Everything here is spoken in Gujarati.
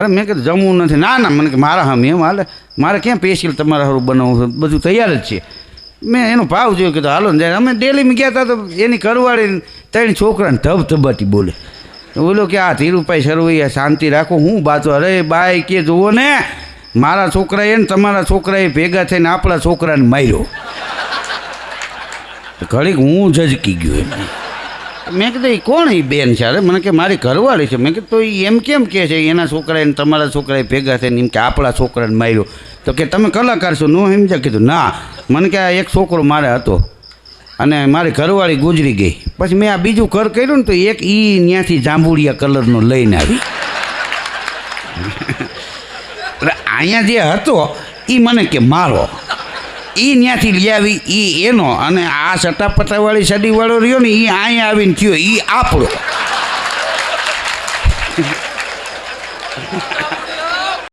અરે મેં કીધું, જમવું નથી. ના ના, મને કે મારા હમ એમ હાલે. મારે ક્યાં પેશીલ તમારા હારું બનાવવું બધું તૈયાર જ છે. મેં એનો ભાવ જોયો, કીધું, હાલો ને અમે ડેલીમાં ગયા હતા તો એની કરવાળી ત્રણ છોકરાને ધબ ધબાટી બોલે. બોલો કે, આ ધીરુભાઈ સરવૈયા શાંતિ રાખો, હું બાતો અરે બાય કે જુઓ ને, મારા છોકરાએ ને તમારા છોકરાએ ભેગા થઈને આપણા છોકરાને માર્યો. ઘડીક હું જજકી ગયો એમ. મેં કીધું એ કોણ એ બેન છે? અરે, મને કે, મારી ઘરવાળી છે. મેં કીધું, તો એ એમ કેમ કહે છે? એના છોકરાએ તમારા છોકરાએ ભેગા થઈને એમ કે આપણા છોકરાને માર્યો. તો કે, તમે કલાકાર છો? નું સમજ્યા. કીધું, ના. મને કે, આ એક છોકરો મારે હતો અને મારી ઘરવાળી ગુજરી ગઈ. પછી મેં આ બીજું ઘર કર્યું ને તો એક ઈ ત્યાંથી જાંબુડિયા કલરનો લઈને આવી. અહીંયા જે હતો એ મને કે, મારો. એ ત્યાંથી લઈ આવી એ એનો. અને આ સટાપટાવાળી સડીવાળો રહ્યો ને એ અહીંયા આવીને થયો એ આપણો.